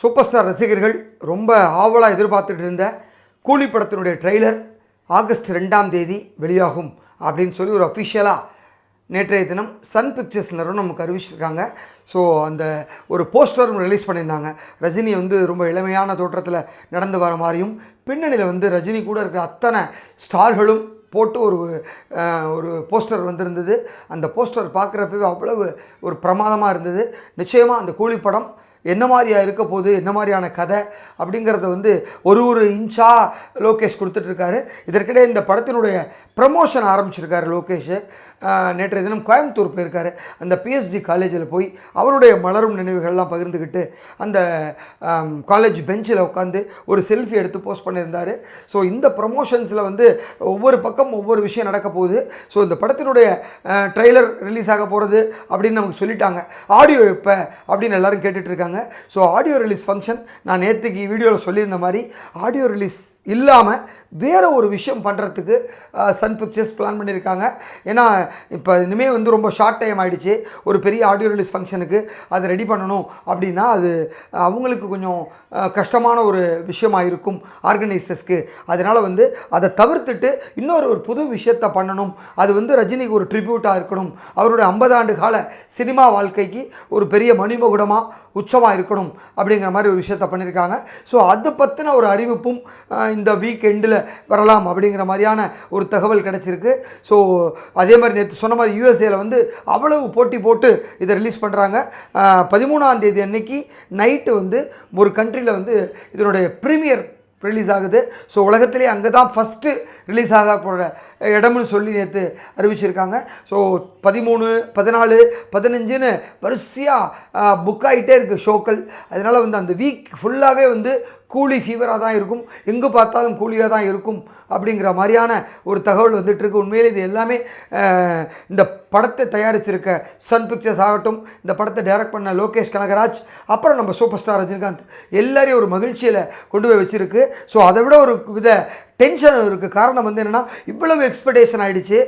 Super star ரசிகர்கள் ரொம்ப ஆவலாக எதிர்பார்த்துட்டு இருந்த கூலி படத்தினுடைய ட்ரெய்லர் ஆகஸ்ட் ரெண்டாம் தேதி வெளியாகும் அப்படின்னு சொல்லி ஒரு அஃபிஷியலாக நேற்றைய தினம் சன் பிக்சர்ஸ் நிறுவனம் நமக்கு அறிவிச்சிருக்காங்க. ஸோ அந்த ஒரு போஸ்டரும் ரிலீஸ் பண்ணியிருந்தாங்க. ரஜினி வந்து ரொம்ப இளமையான தோற்றத்தில் நடந்து வர மாதிரியும் பின்னணியில் வந்து ரஜினி கூட இருக்கிற அத்தனை ஸ்டார்களும் போட்டு ஒரு ஒரு போஸ்டர் வந்திருந்தது. அந்த போஸ்டர் பார்க்குறப்பவே அவ்வளவு ஒரு பிரமாதமாக இருந்தது. நிச்சயமாக அந்த கூலி படம் என்ன மாதிரியா இருக்க போகுது என்ன மாதிரியான கதை அப்படிங்கிறத வந்து ஒரு ஒரு இன்ச்சா லோகேஷ் கொடுத்துட்ருக்காரு. இதற்கிடையே இந்த படத்தினுடைய ப்ரமோஷன் ஆரம்பிச்சிருக்காரு லோகேஷ். நேற்றைய தினம் கோயம்புத்தூர் போயிருக்காரு. அந்த பிஎஸ்ஜி காலேஜில் போய் அவருடைய மலரும் நினைவுகள்லாம் பகிர்ந்துக்கிட்டு அந்த காலேஜ் பெஞ்சில் உட்காந்து ஒரு செல்ஃபி எடுத்து போஸ்ட் பண்ணியிருந்தார். ஸோ இந்த ப்ரமோஷன்ஸில் வந்து ஒவ்வொரு பக்கம் ஒவ்வொரு விஷயம் நடக்க போகுது. ஸோ இந்த படத்தினுடைய ட்ரெய்லர் ரிலீஸ் ஆக போகிறது அப்படின்னு நமக்கு சொல்லிட்டாங்க. ஆடியோ எப்போ அப்படின்னு எல்லாரும் கேட்டுட்ருக்காங்க. இருக்காங்க ஸோ ஆடியோ ரிலீஸ் ஃபங்க்ஷன் நான் நேற்றுக்கு வீடியோவில் சொல்லியிருந்த மாதிரி ஆடியோ ரிலீஸ் இல்லாமல் வேறு ஒரு விஷயம் பண்ணுறதுக்கு சன் பிக்சர்ஸ் பிளான் பண்ணியிருக்காங்க ஏன்னா இப்போ இனிமேல் வந்து ரொம்ப ஷார்ட் டைம் ஆயிடுச்சு. ஒரு பெரிய ஆடியோ ரிலீஸ் ஃபங்க்ஷனுக்கு அதை ரெடி பண்ணணும் அப்படின்னா அது அவங்களுக்கு கொஞ்சம் கஷ்டமான ஒரு விஷயமாக இருக்கும் ஆர்கனைசர்ஸ்க்கு அதனால் வந்து அதை தவிர்த்துட்டு இன்னொரு ஒரு புது விஷயத்தை பண்ணணும். அது வந்து ரஜினிக்கு ஒரு ட்ரிபியூட்டாக இருக்கணும். அவருடைய ஐம்பது ஆண்டு கால சினிமா வாழ்க்கைக்கு ஒரு பெரிய மணிமகுடமாக உச்சமாக இருக்கணும் அப்படிங்கிற மாதிரி ஒரு விஷயத்தை பண்ணியிருக்காங்க. ஸோ அதை பற்றின ஒரு அறிவிப்பும் இந்த வீக் எண்டில் வரலாம் அப்படிங்கிற மாதிரியான ஒரு தகவல் கிடச்சிருக்கு. ஸோ அதே மாதிரி நேற்று சொன்ன மாதிரி யூஎஸ்ஏல வந்து அவ்வளவு போட்டி போட்டு இதை ரிலீஸ் பண்ணுறாங்க பதிமூணாம் தேதி அன்னைக்கு நைட்டு வந்து ஒரு கண்ட்ரியில் வந்து இதனுடைய ப்ரீமியர் ரிலீஸ் ஆகுது. ஸோ உலகத்திலே அங்கே தான் ஃபஸ்ட்டு ரிலீஸ் ஆக போகிற இடம்னு சொல்லி நேற்று அறிவிச்சிருக்காங்க. ஸோ பதிமூணு பதினாலு பதினஞ்சுன்னு வரிசையாக புக் ஆகிட்டே இருக்குது ஷோக்கள் அதனால் வந்து அந்த வீக் ஃபுல்லாகவே வந்து கூலி ஃபீவராக தான் இருக்கும். எங்கே பார்த்தாலும் கூலியாக தான் இருக்கும் அப்படிங்கிற மாதிரியான ஒரு தகவல் வந்துட்டுருக்கு. உண்மையில் உண்மையிலே இது எல்லாமே இந்த படத்தை தயாரிச்சிருக்க சன் பிக்சர்ஸ் ஆகட்டும் இந்த படத்தை டைரக்ட் பண்ண லோகேஷ் கனகராஜ் அப்புறம் நம்ம சூப்பர் ஸ்டார் ரஜினிகாந்த் எல்லாரையும் ஒரு மகிழ்ச்சியில் கொண்டு போய் வச்சுருக்கு. ஸோ அதை விட ஒரு வித டென்ஷன் இருக்குது காரணம் வந்து என்னென்னா இவ்வளவு எக்ஸ்பெக்டேஷன் ஆகிடுச்சு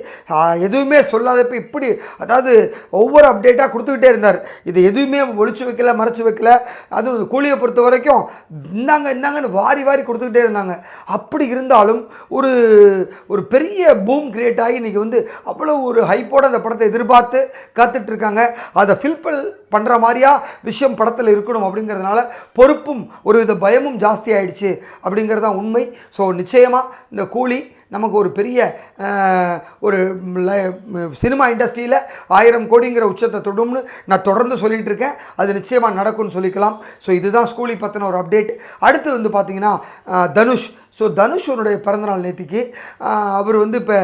எதுவுமே சொல்லாதப்ப இப்படி அதாவது ஒவ்வொரு அப்டேட்டாக கொடுத்துக்கிட்டே இருந்தார். இது எதுவுமே ஒழிச்சு வைக்கல மறைச்சு வைக்கல. அதுவும் கூலியை பொறுத்த வரைக்கும் இந்தாங்க இந்தாங்கன்னு வாரி வாரி கொடுத்துக்கிட்டே இருந்தாங்க. அப்படி இருந்தாலும் ஒரு ஒரு பெரிய பூம் கிரியேட் ஆகி இன்றைக்கி வந்து அவ்வளோ ஒரு ஹைப்போட அந்த படத்தை எதிர்பார்த்து காத்துட்ருக்காங்க அதை ஃபில்பில் பண்ணுற மாதிரியா விஷயம் படத்தில் இருக்கணும் அப்படிங்கிறதுனால பொறுப்பும் ஒரு வித பயமும் ஜாஸ்தி ஆகிடுச்சு அப்படிங்கிறது தான் உண்மை. ஸோ நிச்சயமாக இந்த கூலி நமக்கு ஒரு பெரிய ஒரு சினிமா இண்டஸ்ட்ரியில் ஆயிரம் கோடிங்கிற உச்சத்தை தொடும்னு நான் தொடர்ந்து சொல்லிகிட்டு இருக்கேன் அது நிச்சயமாக நடக்கும்னு சொல்லிக்கலாம். ஸோ இதுதான் ஸ்கூலி பற்றின ஒரு அப்டேட். அடுத்து வந்து பார்த்திங்கன்னா தனுஷ். ஸோ தனுஷனுடைய பிறந்தநாள் நேத்திக்கு அவர் வந்து இப்போ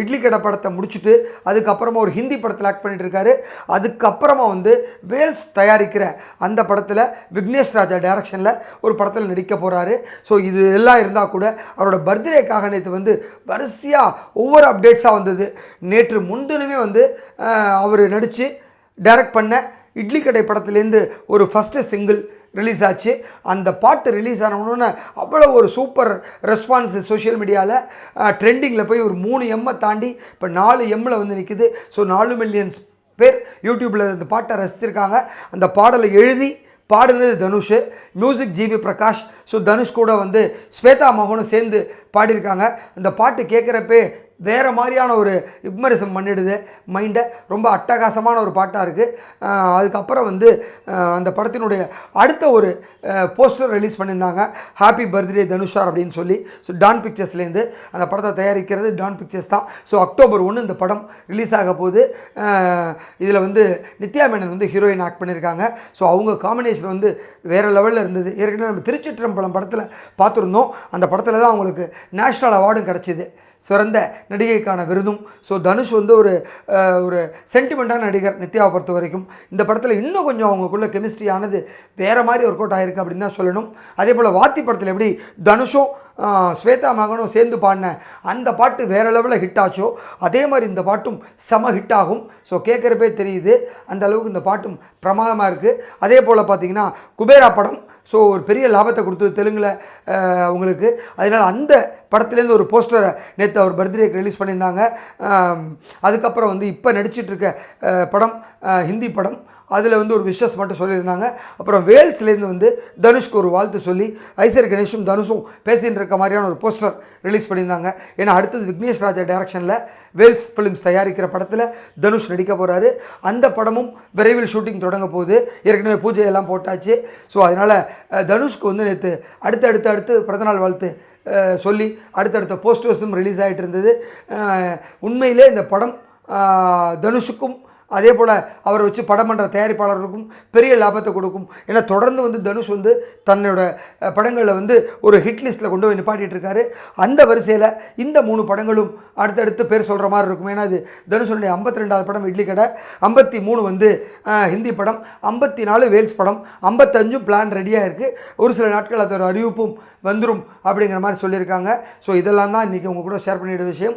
இட்லி கடை படத்தை முடிச்சுட்டு அதுக்கப்புறமா ஒரு ஹிந்தி படத்தில் ஆக்ட் பண்ணிகிட்ருக்காரு அதுக்கப்புறமா வந்து வேல்ஸ் தயாரிக்கிற அந்த படத்தில் விக்னேஷ் ராஜா டைரக்ஷனில் ஒரு படத்தில் நடிக்க போகிறாரு ஸோ இது எல்லாம் இருந்தால் கூட அவரோட பர்த்டேக்காக நேற்று வந்து வரிசையாக ஒவ்வொரு அப்டேட்ஸாக வந்தது. நேற்று முன்தினமே வந்து அவர் நடித்து டைரக்ட் பண்ண இட்லி கடை படத்துலேருந்து ஒரு ஃபஸ்ட்டு சிங்கிள் ரிலீஸ் ஆச்சு. அந்த பாட்டு ரிலீஸ் ஆனவுடனே அவ்வளோ ஒரு சூப்பர் ரெஸ்பான்ஸ் சோஷியல் மீடியாவில் ட்ரெண்டிங்கில் போய் ஒரு மூணு எம்மை தாண்டி இப்போ நாலு எம்மில் வந்து நிற்குது ஸோ நாலு மில்லியன்ஸ் பேர் யூடியூப்பில் இந்த பாட்டை ரசிச்சிருக்காங்க. அந்த பாடலை எழுதி பாடினது Dhanush music GV Prakash. So Dhanush கூட வந்து ஸ்வேதா மோகனும் சேர்ந்து பாடியிருக்காங்க. அந்த பாட்டு கேட்குறப்பே வேறு மாதிரியான ஒரு இப்மரிசம் பண்ணிடுது. மைண்டை ரொம்ப அட்டகாசமான ஒரு பாட்டாக இருக்குது அதுக்கப்புறம் வந்து அந்த படத்தினுடைய அடுத்த ஒரு போஸ்டர் ரிலீஸ் பண்ணியிருந்தாங்க. ஹாப்பி பர்த்டே தனுஷார் அப்படின்னு சொல்லி. ஸோ டான் பிக்சர்ஸ்லேருந்து அந்த படத்தை தயாரிக்கிறது டான் பிக்சர்ஸ் தான். ஸோ அக்டோபர் ஒன்று இந்த படம் ரிலீஸ் ஆக போகுது. இதில் வந்து நித்யா மேனன் வந்து ஹீரோயின் ஆக்ட் பண்ணியிருக்காங்க. ஸோ அவங்க காம்பினேஷன் வந்து வேறு லெவலில் இருந்தது. ஏற்கனவே நம்ம திருச்சிற்றம்பலம் படத்தில் பார்த்துருந்தோம். அந்த படத்தில் தான் அவங்களுக்கு நேஷ்னல் அவார்டும் கிடச்சிது. சிறந்த நடிகைக்கான விருதும். ஸோ தனுஷ் வந்து ஒரு ஒரு சென்டிமெண்ட்டான நடிகர் நித்யாவை பொறுத்த வரைக்கும். இந்த படத்தில் இன்னும் கொஞ்சம் அவங்களுக்குள்ள கெமிஸ்ட்ரி ஆனது வேறு மாதிரி ஒர்க் அவுட் ஆயிருக்கு அப்படின்னு தான் சொல்லணும். அதே போல் வாத்தி படத்தில் எப்படி தனுஷும் ஸ்வேதா மகனும் சேர்ந்து பாடின அந்த பாட்டு வேறு லெவலில் ஹிட் ஆச்சோ அதே மாதிரி இந்த பாட்டும் செம ஹிட் ஆகும். ஸோ கேட்குறப்பே தெரியுது அந்த அளவுக்கு இந்த பாட்டும் பிரமாதமாக இருக்குது அதே போல் பார்த்திங்கன்னா குபேரா படம். ஸோ ஒரு பெரிய லாபத்தை கொடுத்தது தெலுங்கில் அவங்களுக்கு. அதனால் அந்த படத்துலேருந்து ஒரு போஸ்டரை நேற்று அவர் பர்த்டேக்கு ரிலீஸ் பண்ணியிருந்தாங்க. அதுக்கப்புறம் வந்து இப்போ நடிச்சிட்ருக்க படம் ஹிந்தி படம் அதில் வந்து ஒரு விஷஸ் மட்டும் சொல்லியிருந்தாங்க. அப்புறம் வேல்ஸ்லேருந்து வந்து தனுஷ்க்கு ஒரு வாழ்த்து சொல்லி ஐசர் கணேஷும் தனுஷும் பேசின்னு இருக்க மாதிரியான ஒரு போஸ்டர் ரிலீஸ் பண்ணியிருந்தாங்க. ஏன்னா அடுத்தது விக்னேஷ் ராஜா டைரக்ஷனில் வேல்ஸ் ஃபிலிம்ஸ் தயாரிக்கிற படத்தில் தனுஷ் நடிக்க போகிறாரு அந்த படமும் விரைவில் ஷூட்டிங் தொடங்க போகுது. ஏற்கனவே பூஜை எல்லாம் போட்டாச்சு. ஸோ அதனால் தனுஷ்க்கு வந்து நேற்று அடுத்து அடுத்து அடுத்து பிறந்தநாள் வாழ்த்து சொல்லி அடுத்தடுத்த போஸ்டர்ஸும் ரிலீஸ் ஆகிட்டு இருந்தது உண்மையிலே இந்த படம் தனுஷுக்கும் அதே போல் அவரை வச்சு படம் பண்ணுற தயாரிப்பாளர்களுக்கும் பெரிய லாபத்தை கொடுக்கும். ஏன்னா தொடர்ந்து வந்து தனுஷ் வந்து தன்னோட படங்களில் வந்து ஒரு ஹிட் லிஸ்ட்டில் கொண்டு போய் நிப்பாட்டிட்டு இருக்காரு. அந்த வரிசையில் இந்த மூணு படங்களும் அடுத்தடுத்து பேர் சொல்கிற மாதிரி இருக்கும். ஏன்னா அது தனுஷனுடைய ஐம்பத்தி ரெண்டாவது படம் இட்லி கடை. ஐம்பத்தி மூணு வந்து ஹிந்தி படம். ஐம்பத்தி நாலு வேல்ஸ் படம். ஐம்பத்தஞ்சும் பிளான் ரெடியாக இருக்குது ஒரு சில நாட்கள் அதோட அறிவிப்பும் வந்துடும் அப்படிங்கிற மாதிரி சொல்லியிருக்காங்க. ஸோ இதெல்லாம் தான் இன்றைக்கி உங்கள் கூட ஷேர் பண்ணிட்ட விஷயம்.